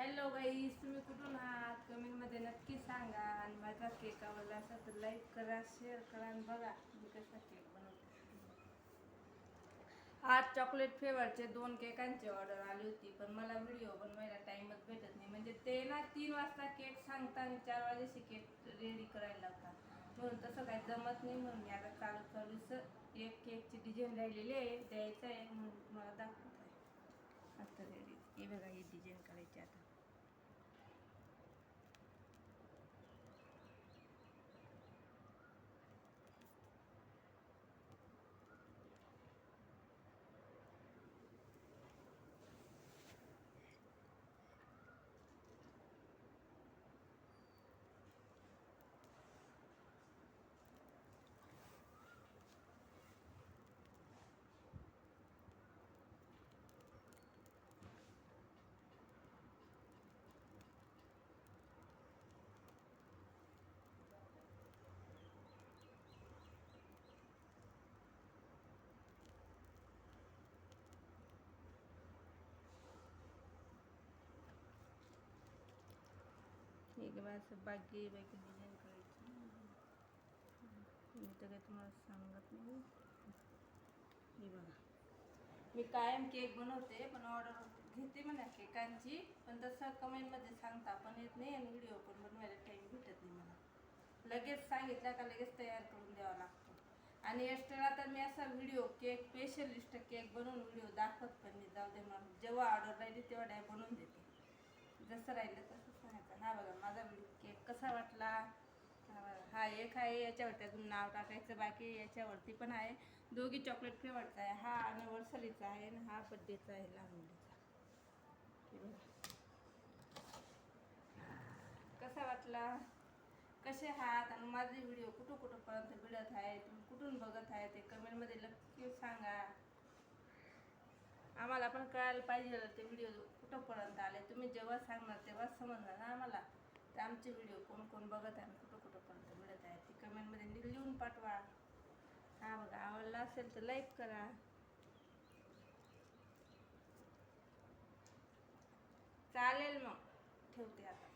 Hello guys तुम्ही कुठून आहात? कमेंटमध्ये नक्की सांगा आणि माझा केक आवडला असेल तर लाईक करा शेअर करा आणि बघा मी कसा केक बनवते. आज चॉकलेट फ्लेवरचे दोन केकांची ऑर्डर आली होती पण मला व्हिडिओ बनवायला टाईमच भेटत नाही. म्हणजे ते ना तीन वाजता केक सांगता आणि चार वाजेशी केक रेडी करायला लावता. म्हणून तसं काही जमत नाही म्हणून मी आता चालू चालूच एक केकची डिझाईन राहिलेली आहे द्यायचं आहे म्हणून मला दाखवते. हे बघा हे डिझाईन काढायची आता. एक बार असं बागी बाकी डिझाईन करायची. मी तर काही तुम्हाला सांगत नाही. हे बघा. मी कायम केक बनवते पण ऑर्डर घेते म्हणा केकांची. पण तसं कमेंटमध्ये सांगता पण येत नाही आणि व्हिडिओ पण बनवायला टाईम भेटत नाही मला. लगेच सांगितलं का लगेच तयार करून द्यावा लागतो. आणि एक्स्ट्रा तर मी असा व्हिडिओ केक स्पेशलिस्ट केक बनवून व्हिडिओ दाखवत पण नाही. जाऊ दे मला जेव्हा ऑर्डर राहिली तेव्हा डाय बनवून देते. जसं राहिलं तसं. हा बघा माझा केक कसा वाटला? हा एक आहे याच्यावरती अजून नाव टाकायचं बाकी याच्यावरती पण आहे. दोघी चॉकलेट फ्लेवरचा आहे. हा अनिव्हर्सरीचा आहे आणि हा बड्डेचा आहे लहान मुलीचा. कसा वाटला? कसे आहात? आणि माझे व्हिडिओ कुठं कुठंपर्यंत मिळत आहे तुम्ही कुठून बघत आहे ते कमेंटमध्ये नक्की सांगा. आम्हाला पण कळायला पाहिजे ते व्हिडिओ कुठंपर्यंत आले. तुम्ही जेव्हा सांगणार तेव्हाच समजणार ना आम्हाला. तर आमचे व्हिडिओ कोण कोण बघत आहे कुठं कुठंपर्यंत मिळत आहे ती कमेंटमध्ये लिहून पाठवा. हा बघा आवडला असेल तर लाईक करा. चालेल मग. ठेवते आता.